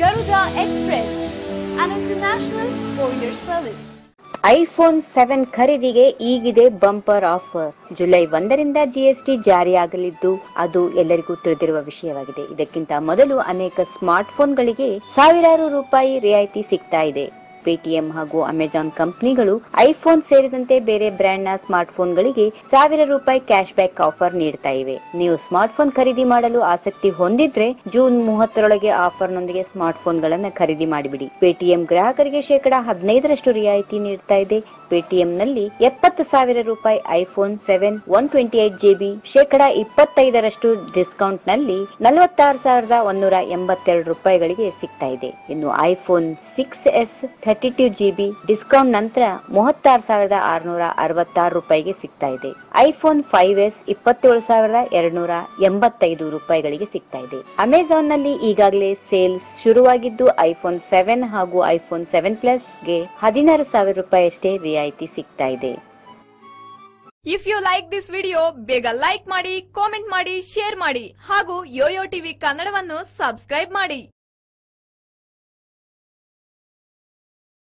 Garuda Express, an international courier service. IPhone seven ಖರೀದಿಗೆ ಈಗಿದೆ bumper offer July ಒಂದರಿಂದ GST ಜಾರಿಯಾಗಲಿದ್ದು ಅದು ಎಲ್ಲರಿಗೂ ತಿಳಿದಿರುವ ವಿಷಯವಾಗಿದೆ. ಇದಕ್ಕಿಂತ ಮೊದಲು ಅನೇಕ ಸ್ಮಾರ್ಟ್ ಫೋನ್ಗಳಿಗೆ ಸಾವಿರಾರು ರೂಪಾಯಿ ರಿಯಾಯಿತಿ ಸಿಗ್ತಾ ಇದೆ. ಪೇಟಿಎಂ ಹಾಗೂ ಅಮೆಜಾನ್ ಕಂಪನಿಗಳು ಐಫೋನ್ ಸೇರಿದಂತೆ ಬೇರೆ ಬ್ರ್ಯಾಂಡ್ನ ನ ಸ್ಮಾರ್ಟ್ ಫೋನ್ಗಳಿಗೆ ಸಾವಿರ ರೂಪಾಯಿ ಕ್ಯಾಶ್ ಬ್ಯಾಕ್ ಆಫರ್ ನೀಡ್ತಾ ಇವೆ. ನೀವು ಸ್ಮಾರ್ಟ್ ಫೋನ್ ಖರೀದಿ ಮಾಡಲು ಆಸಕ್ತಿ ಹೊಂದಿದ್ರೆ ಜೂನ್ ಮೂವತ್ತರೊಳಗೆ ಆಫರ್ ನೊಂದಿಗೆ ಸ್ಮಾರ್ಟ್ ಫೋನ್ ಗಳನ್ನ ಖರೀದಿ ಮಾಡಿಬಿಡಿ. ಪೇಟಿಎಂ ಗ್ರಾಹಕರಿಗೆ ಶೇಕಡಾ ಹದಿನೈದರಷ್ಟು ರಿಯಾಯಿತಿ ನೀಡ್ತಾ ಇದೆ. ಪೇಟಿಎಂ ನಲ್ಲಿ ಎಪ್ಪತ್ತು ಸಾವಿರ ರೂಪಾಯಿ iPhone seven one twenty eight GB ಶೇಕಡಾ ಇಪ್ಪತ್ತೈದರಷ್ಟು ಡಿಸ್ಕೌಂಟ್ನಲ್ಲಿ ನಲವತ್ತಾರು ಸಾವಿರದ ಒಂದೂರ ಎಂಬತ್ತೆರಡು ರೂಪಾಯಿಗಳಿಗೆ ಸಿಗ್ತಾ ಇದೆ. ಇನ್ನು iPhone six S thirty two GB discount ನಂತರ ಮೂವತ್ತಾರು ಸಾವಿರದ ಆರುನೂರ ಅರವತ್ತಾರು ರೂಪಾಯಿಗೆ ಸಿಗ್ತಾ ಇದೆ. ಐಫೋನ್ ಫೈವ್ ಎಸ್ ಇಪ್ಪತ್ತೇಳು ಸಾವಿರದ ಎರಡ್ನೂರ ಎಂಬತ್ತೈದು ರೂಪಾಯಿಗಳಿಗೆ ಸಿಗ್ತಾ ಇದೆ. ಅಮೆಜಾನ್ನಲ್ಲಿ ಈಗಾಗಲೇ ಸೇಲ್ಸ್ ಶುರುವಾಗಿದ್ದು ಐಫೋನ್ ಸೆವೆನ್ ಹಾಗೂ ಐಫೋನ್ ಸೆವೆನ್ ಪ್ಲಸ್ಗೆ ಹದಿನಾರು ಸಾವಿರ ರೂಪಾಯಿ ಅಷ್ಟೇ ರಿಯಾಯಿತಿ ಸಿಗ್ತಾ ಇದೆ. If you like this video ಬೇಗ ಲೈಕ್ ಮಾಡಿ ಕಾಮೆಂಟ್ ಮಾಡಿ ಶೇರ್ ಮಾಡಿ ಹಾಗೂ ಯೋಯೋ ಟಿವಿ ಕನ್ನಡವನ್ನು ಸಬ್ಸ್ಕ್ರೈಬ್ ಮಾಡಿ.